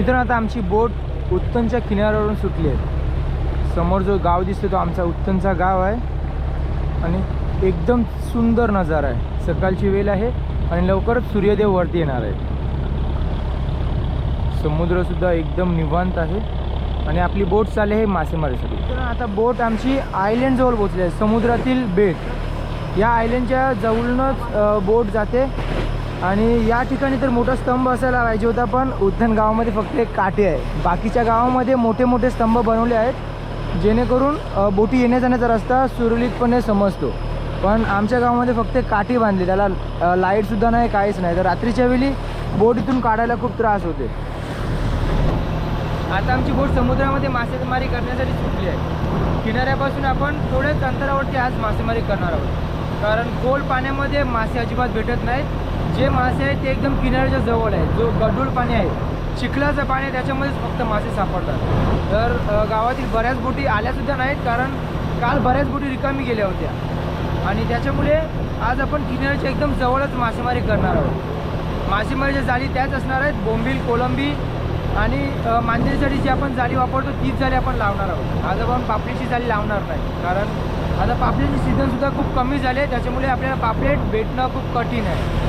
मित्रांनो आता आमची बोट उत्तनच्या किनाऱ्यावरून सुटली आहे. समोर जो गाव दिसतो तो आमचा उत्तनचा गाव आहे. आणि एकदम सुंदर नजारा आहे. सकाळची वेळ आहे आणि लवकरच सूर्यदेव वरती येणार आहे. समुद्रसुद्धा एकदम निवांत आहे. आणि आपली बोट चालली आहे मासेमारीसाठी. तर आता बोट आमची आयलंडजवळ पोचली आहे. समुद्रातील बेट. या आयलंडच्या जवळूनच बोट जाते. आणि या ठिकाणी तर मोठा स्तंभ असायला पाहिजे होता पण उद्धन गावामध्ये फक्त एक काटे आहे. बाकीच्या गावामध्ये मोठे मोठे स्तंभ बनवले आहेत जेणेकरून बोटी येण्या जाण्याचा रस्ता सुरळीतपणे समजतो. पण आमच्या गावामध्ये फक्त एक काठी बांधली त्याला लाईटसुद्धा नाही काहीच नाही. तर रात्रीच्या वेळी बोट इथून काढायला खूप त्रास होते. आता आमची बोट समुद्रामध्ये मासेमारी करण्यासाठी सुटली आहे. किनाऱ्यापासून आपण थोड्याच अंतरावरती आज मासेमारी करणार आहोत. कारण खोल पाण्यामध्ये मासे अजिबात भेटत नाहीत. जे मासे आहेत ते एकदम किनाऱ्याच्या जवळ आहे जो गडूळ पाणी आहे चिखलाचं पाणी आहे त्याच्यामध्येच फक्त मासे सापडतात. तर गावातील बऱ्याच बोटी आल्यासुद्धा नाहीत कारण काल बऱ्याच बोटी रिकामी गेल्या होत्या. आणि त्याच्यामुळे आज आपण किनाऱ्याच्या एकदम जवळच मासेमारी करणार आहोत. मासेमारीच्या जाळी त्याच असणार आहेत बोंबील कोलंबी आणि मांजरीसाठी जी आपण जाळी वापरतो तीच जाळी आपण लावणार आहोत. आज आपण पापडीची जाळी लावणार नाही कारण आता पापलेटची सीझनसुद्धा खूप कमी झाले त्याच्यामुळे आपल्याला पापलेट भेटणं खूप कठीण आहे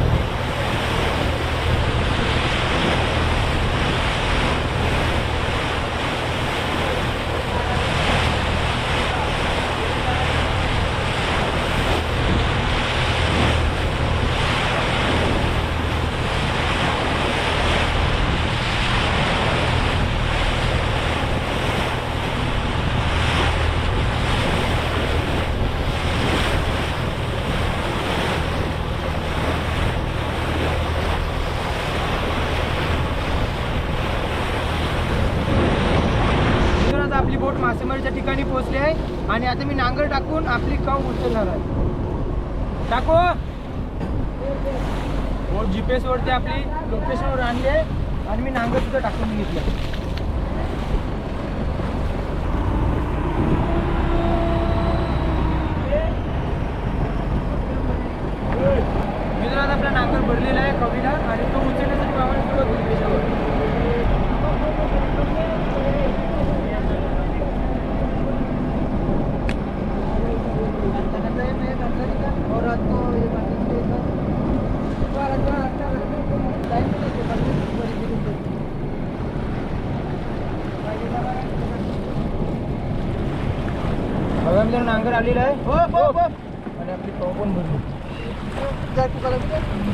म्हणून आता आपली बोट मासेमारीच्या ठिकाणी पोहोचली आहे आणि आता मी नांगर टाकून आपली कव उचलणार आहे. टाको? हो जी आपली लोकेशनवर आणली आहे. आणि मी नांगर सुद्धा टाकून घेतलं मित्रांनो आपला नांगर भरलेला आहे कवीला आणि तो उचलण्यासाठी मामाने सुरुवात केली त्याच्यावर नांगर आलेला आहे. हो हो हो. आणि आपली पाव पण भरली.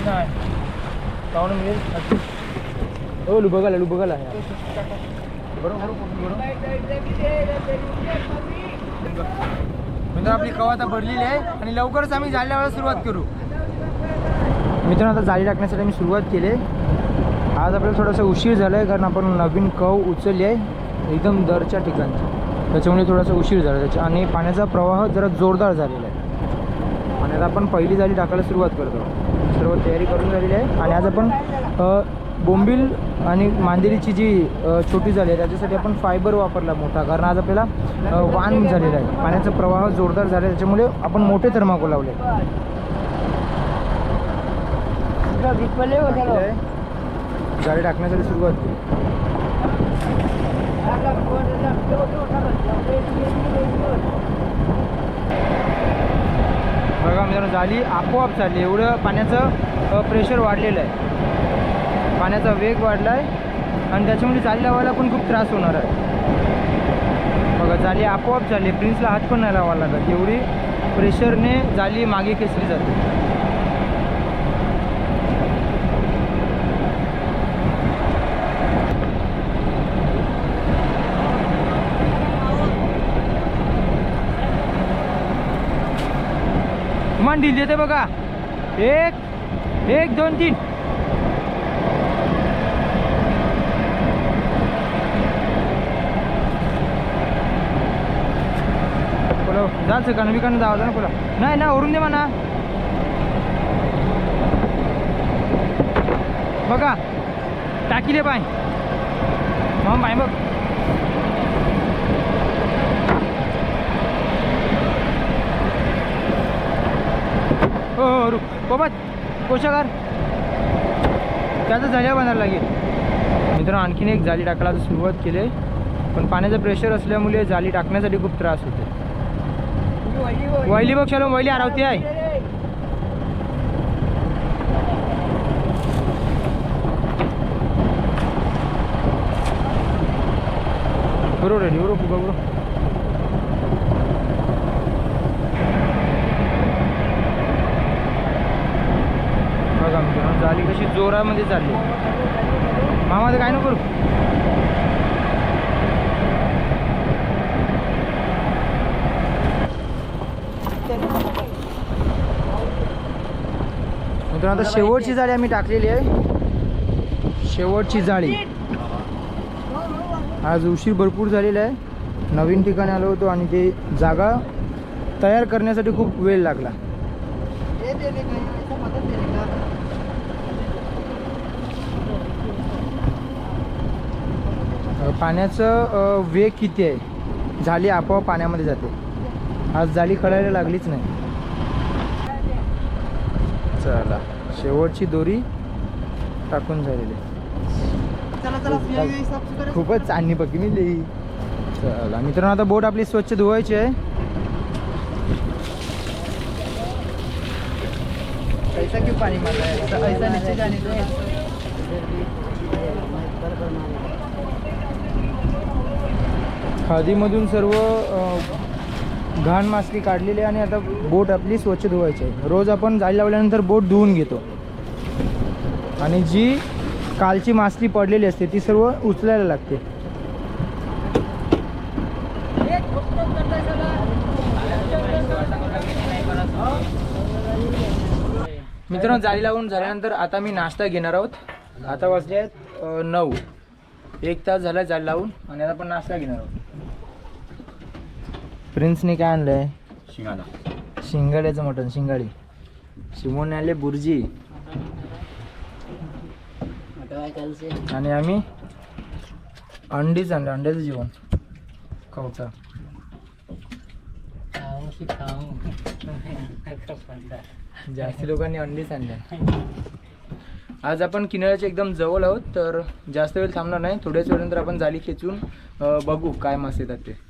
नाही. पाहुणं मिळेल. हो लुबगाला लुबगाला. आहे मित्र आपली कवा आता भरलेली आहे आणि लवकरच आम्ही जाळी लावायला सुरुवात करू. मित्रांनो आता जाळी टाकण्यासाठी आम्ही सुरुवात केली आहे. आज आपल्याला थोडासा उशीर झाला आहे कारण आपण नवीन कव उचलली आहे. एकदम दरच्या ठिकाणी. त्याच्यामुळे थोडासा उशीर झाला. त्याच्या आणि पाण्याचा प्रवाह जरा जोरदार झालेला आहे. आणि आता आपण पहिली जाळी टाकायला सुरुवात करतो. सर्व तयारी करून झालेली आहे. आणि आज आपण बोंबील आणि मांदेरीची जी छोटी झाली आहे त्याच्यासाठी आपण फायबर वापरला मोठा. कारण आज आपल्याला वान वाण झालेला आहे. पाण्याचा प्रवाह जोरदार झाला आहे. त्याच्यामुळे आपण मोठे थर्माकोल लावले. जाळी टाकण्यासाठी सुरुवात केली. बघा मित्रांनो झाली आपोआप चालली. एवढं पाण्याचं प्रेशर वाढलेलं आहे. पाण्याचा वेग वाढला आहे आणि त्याच्यामुळे जाळी लावायला पण खूप त्रास होणार आहे. बघा झाली आपोआप चालली. प्रिन्सला हात पण नाही लावायला लागत. एवढी प्रेशरने जाळी मागे खेचली जाते. मान ढील देते बघा. एक एक दोन तीन. बोला जायचं का विकानं जावं ना बोला नाही ना ओरून दे म्हणा. बघा. टाकी दे पाय. मग पाय बघ हो हो रुक बाबा कोशागार. त्याचं झाल्या बनायला लागेल. मित्रांनो आणखीन एक जाळी टाकायला सुरुवात केली आहे. पण पाण्याचं प्रेशर असल्यामुळे जाळी टाकण्यासाठी खूप त्रास होते. वैली बघ शालो वैली हरवते आहे. बरोबर आहे बरोबर बरोबर बघा मित्रांनो जाळी कशी जोरामध्ये चालली. मामा ते काय नको करू? मित्रांनो आता शेवटची जाळी आम्ही टाकलेली आहे. शेवटची जाळी. आज उशीर भरपूर झालेला आहे. नवीन ठिकाणी आलो होतो आणि ते जागा तयार करण्यासाठी खूप वेळ लागला. पाण्याचं वेग किती आहे? झाली आपोआप पाण्यामध्ये जाते. आज जाळी खडायला लागलीच नाही. चला शेवटची दोरी टाकून झालेली. खूपच चांदणी पक्की मी लिही चला मित्रांनो आता बोट आपली स्वच्छ धुवायची आहे. ऐसा क्यों है ऐसा ऐसा नीचे जाने दो खादीमधून सर्व घाण मास्की काढलेली आहे आणि आता बोट आपली स्वच्छ धुवायची आहे. रोज आपण जाळी लावल्यानंतर बोट धुवून घेतो. आणि जी कालची मासली पडलेली असते ती सर्व उचलायला लागते. मित्रांनो जाळी लावून झाल्यानंतर आता मी नाश्ता घेणार आहोत. आता वाजले आहेत नऊ. एक तास झाला जाळी लावून आणि आता आपण नाश्ता घेणार आहोत. प्रिन्सने काय आणलंय? शिंगाला शिंगाड्याचं मटण शिंगाडी. शिमोने आणले बुर्जी. आणि आम्ही अंडीच आणलं अंड्याचं जेवण. कवटा जास्त लोकांनी अंडीच आणल्या आज आपण किनाऱ्याच्या एकदम जवळ आहोत तर जास्त वेळ थांबणार नाही. थोड्याच वेळानंतर आपण जाळी खेचून बघू काय मासे येतात ते.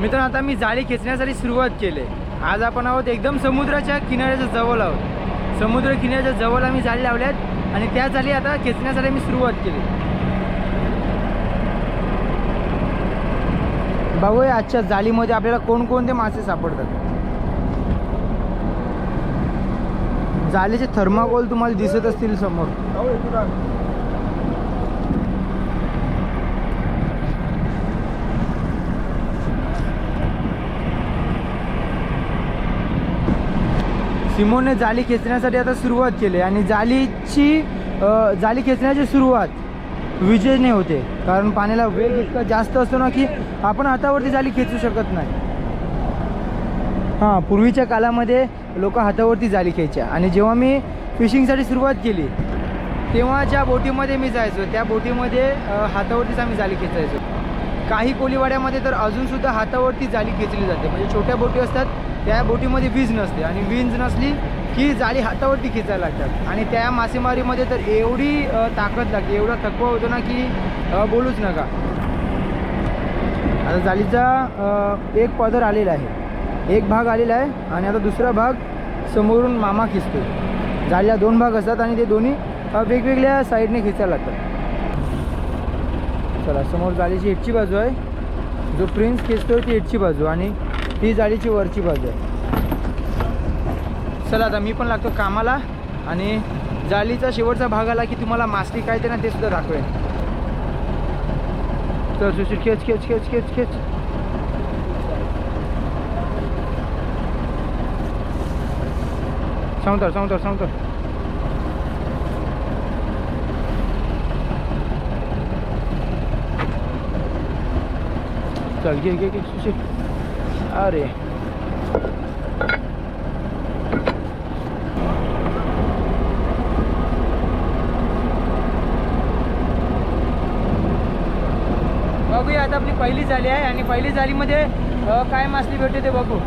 मित्र आता मी जाळी खेचण्यासाठी सुरुवात केली. आज आपण आहोत एकदम समुद्राच्या किनाऱ्याच्या जवळ आहोत. समुद्र किनाऱ्याच्या जवळ आम्ही जाळी लावल्यात आणि त्या जाळी आता खेचण्यासाठी मी सुरुवात केली. बघूया आजच्या जाळीमध्ये आपल्याला कोणकोणते मासे सापडतात. जाळीचे थर्माकोल तुम्हाला दिसत असतील समोर. सिमोनने जाळी खेचण्यासाठी आता सुरुवात केली आणि जाळीची जाली जाळी खेचण्याची सुरुवात विजेने होते. कारण पाण्याला वेग इतका जास्त असतो ना की आपण हातावरती जाळी खेचू शकत नाही. हां पूर्वीच्या काळामध्ये लोक हातावरती जाळी खेळच्या आणि जेव्हा मी फिशिंगसाठी सुरुवात केली तेव्हा ज्या बोटीमध्ये मी जायचो त्या बोटीमध्ये हातावरतीच आम्ही जाळी खेचायचो. काही कोलीवाड्यामध्ये तर अजूनसुद्धा हातावरती जाळी खेचली जाते. म्हणजे छोट्या बोटी असतात त्या बोटीमध्ये वीज नसते. आणि वीज नसली की जाळी हातावरती खेचायला लागतात. आणि त्या मासेमारीमध्ये तर एवढी ताकद लागते एवढा थकवा होतो ना की बोलूच नका. आता जाळीचा एक पदर आलेला आहे. एक भाग आलेला आहे आणि आता दुसरा भाग समोरून मामा खिचतो झालेला दोन भाग असतात आणि ते दोन्ही वेगवेगळ्या साईडने खिचायला लागतात. चला समोर जाळीची हेडची बाजू आहे. जो प्रिन्स खेचतोय ती हेडची बाजू आणि ही जाळीची वरची बाजू आहे. चला आता मी पण लागतो कामाला आणि जाळीचा शेवटचा भाग आला की तुम्हाला मासली काय ते ना ते सुद्धा दाखवेन. तर सुशील खेच खेच खेच खेच खेच. सांगतो सांगतो सांगतो चल घे घे घे अरे बघूया आता आपली पहिली झाली आहे आणि पहिली झालीमध्ये काय मासली भेटते ते बघू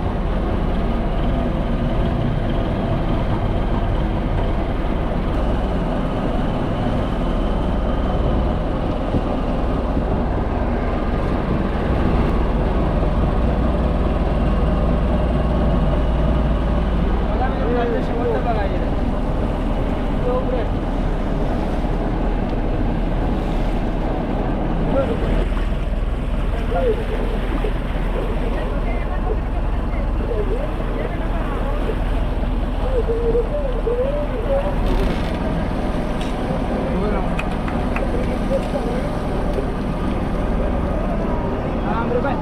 राम रे बाय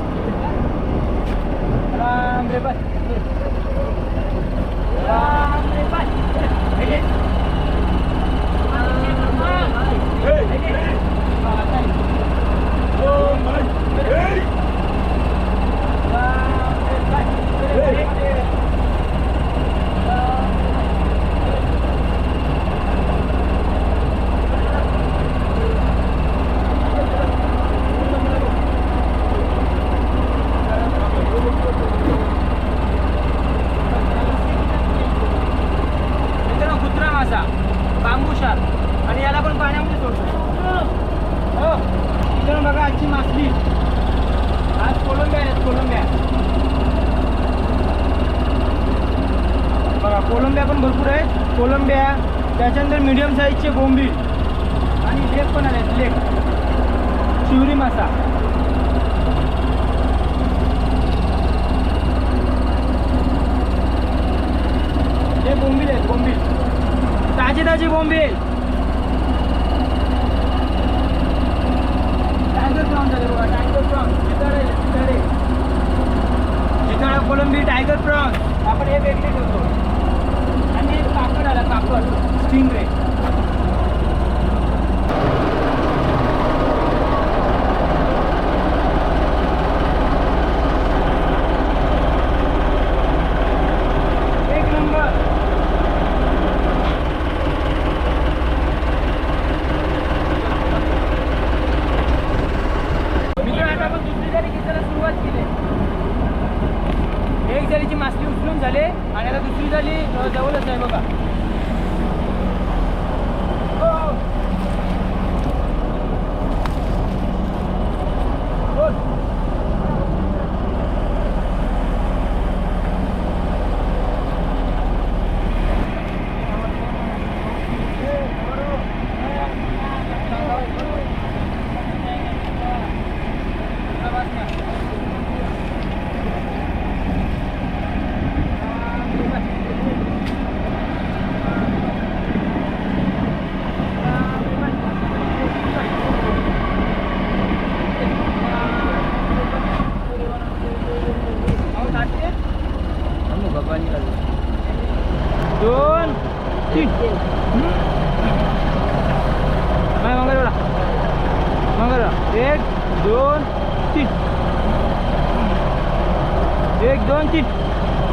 राम रे बाय राम रे बाय मित्रांनो कुत्रा मासा बांबू शार्क आणि याला पण पाण्यामध्ये सोडतो हो मित्रांनो बघा आजची मासली आज कोलंब्या आहेत कोलंब्या बघा कोलंब्या पण भरपूर आहेत. कोलंबिया त्याच्यानंतर मिडियम साईजचे बोंबील. आणि लेक पण आले लेक शिवरी मासा. हे बोंबील आहेत बोंबील. ताजे ताजे बोंबील. टायगर प्रॉन्स झाले बघा टायगर प्रॉन्स जिताडे जिताडे. जिताडा कोलंबी टायगर प्रॉन्स आपण हे वेगळे ठेवतो काकड स्टिंग रे एक नंबर मित्र आता आपण दुसरी जाळी खेचायला सुरुवात केली एक जाळीची मासली उचलून झाले आणि आता दुसरी जाळी अ, जवळच आहे बघा हो. बोल. दोन तीन नाही मंगळवेळा मंगळवेळा एक दोन तीन एक दोन तीन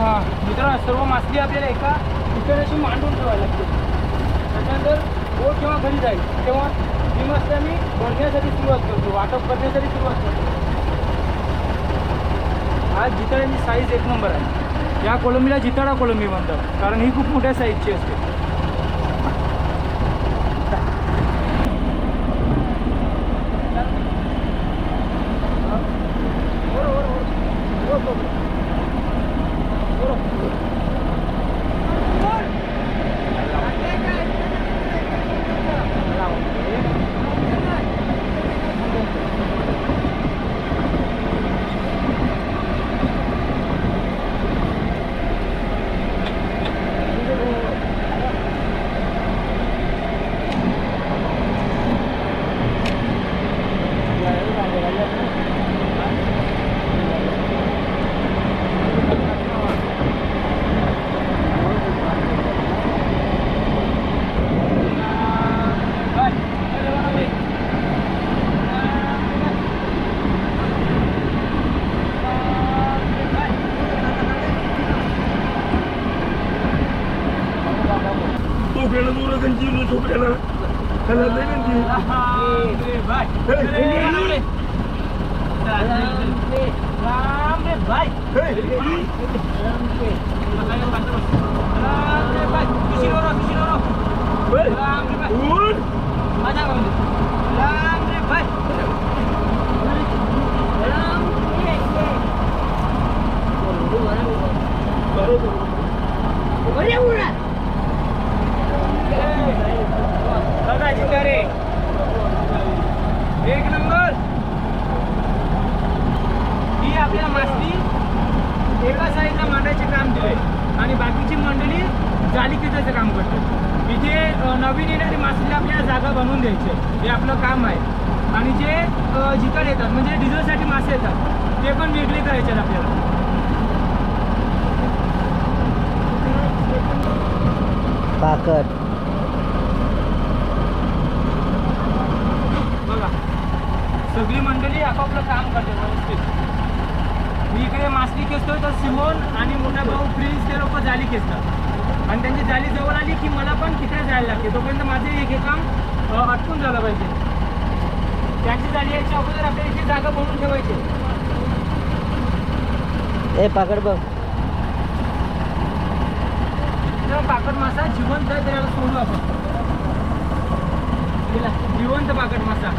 हा मित्रांनो सर्व मासली आपल्याला एका ठिकाणी अशी मांडून ठेवायला लागते त्याच्यानंतर बोट जेव्हा घरी जाईल तेव्हा ही मासली आम्ही भरण्यासाठी सुरुवात करतो वाटप करण्यासाठी सुरुवात करतो आज जिताड्यांची साईज एक नंबर आहे. या कोलंबीला जिताडा कोलंबी म्हणतात. कारण ही खूप मोठ्या साईजची असते. Ui. Ui. Mana kau ni? Ya. पाकट बघा सगळी मंडळी आपापलं काम करते व्यवस्थित. मी इकडे मासली खेचतोय तर सिमोन आणि मोठा भाऊ प्रिन्स ते लोक जाली खेचतात. आणि त्यांची जाली जवळ आली की मला पण तिकडे जायला लागते. तोपर्यंत माझे एक हे काम अटकून झालं पाहिजे. त्यांची जाली यायच्या अगोदर आपल्याला इथे जागा बनवून ठेवायची. ए पाकट बघ. तर पाकट मासा जिवंत आहे त्याला सोडू आपण. जिवंत पाकट मासा.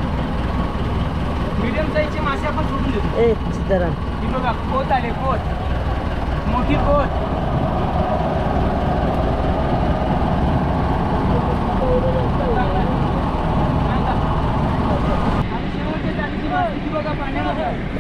मीडियम साईजचे मासे आपण सोडून देतो. ही बघा पोत आले पोत. मोठी पोत. बघा पाण्यामध्ये आहे.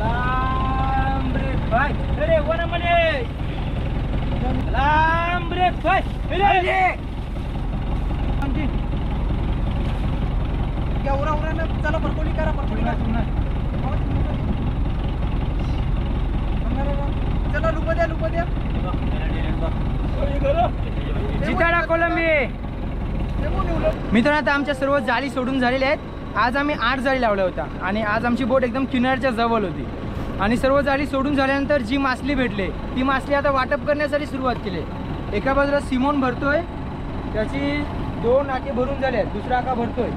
लांब रे भाई अरे वनामध्ये लांब रे भाई अरे चला परकोली करा परकोली करा. चला लुप द्या लुप द्या. दाखवलं मी मित्रांनो आता आमच्या सर्व जाळी सोडून झालेल्या आहेत. आज आम्ही आठ जाळी लावल्या होत्या आणि आज आमची बोट एकदम किनाऱ्याच्या जवळ होती. आणि सर्व जाळी सोडून झाल्यानंतर जी मासली भेटले ती मासली आता वाटप करण्यासाठी सुरुवात केली. एका बाजूला सिमोन भरतोय त्याची दोन आके भरून झाले आहेत दुसरा आका भरतोय.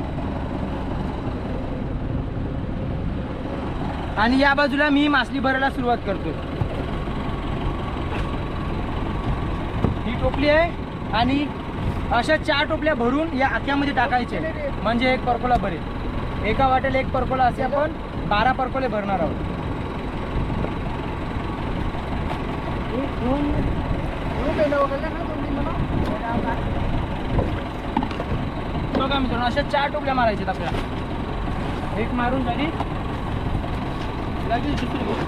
आणि या बाजूला मी मासली भरायला सुरुवात करतोय. ही टोपली आहे आणि अशा चार टोपल्या भरून या आख्यामध्ये टाकायचे म्हणजे एक परकोला भरेल. एका वाटेला एक परकोला असे आपण बारा परकोले भरणार आहोत. बघा मित्रांनो अशा चार टोपल्या मारायच्यात आपल्याला. एक मारून झाली. लगेच दुसरी घे.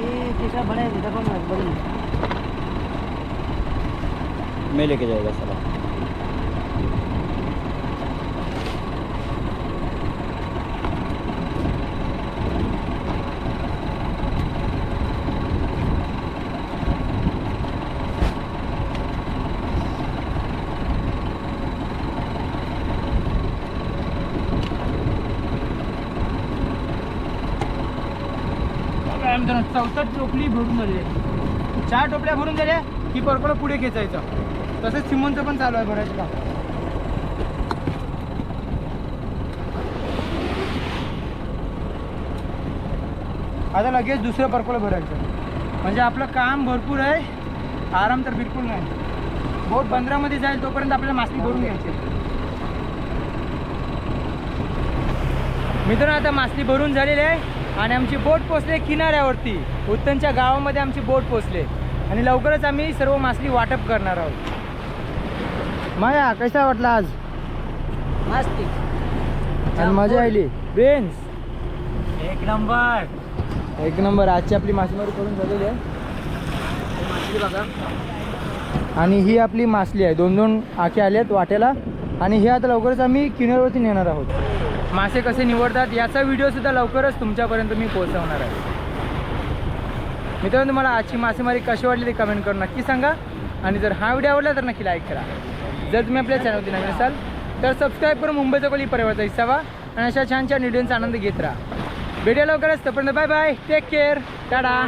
ए कैसा बड़ा है देखो ना बड़ी मैं लेके जाएगा साला चौसष्ट टोपली भरून झाली चार टोपल्या भरून झाल्या की परपला पुढे खेचायचं. तसंच सिमोनचं पण चालू आहे भरायचं काम. आता लगेच दुसरं परकोला भरायचं. म्हणजे आपलं काम भरपूर आहे आराम तर बिलकुल नाही. बोट बंदरामध्ये जाईल तोपर्यंत आपल्याला मासली भरून घ्यायची. मित्रांनो आता मासली भरून झालेली आहे आणि आमची बोट पोचले किनाऱ्यावरती. उत्तनच्या गावामध्ये आमची बोट पोचले आणि लवकरच आम्ही सर्व मासली वाटप करणार आहोत. माया कसा वाटला आज? मस्ती. आणि मजा आली. प्रिन्स एक नंबर. एक नंबर आजची आपली मासेमारी करून झालेली आहे. मासली बघा. आणि ही आपली मासली आहे. दोन दोन आखे आलेत वाट्याला आणि हे आता लवकरच आम्ही किनाऱ्यावरती नेणार आहोत. मासे कसे निवडतात याचा व्हिडिओसुद्धा लवकरच तुमच्यापर्यंत मी पोहोचवणार आहे. मित्रांनो तुम्हाला आजची मासेमारी कशी वाटली ते कमेंट करून नक्की सांगा. आणि जर हा व्हिडिओ आवडला तर नक्की लाईक करा. जर तुम्ही आपल्या चॅनलवरती नवीन असाल तर सबस्क्राईब करून मुंबईचा कोली परिवारचा हिस्सा व्हा आणि अशा छान छान व्हिडिओंचा आनंद घेत राहा. भेटूया लवकरच तोपर्यंत bye bye take care Tata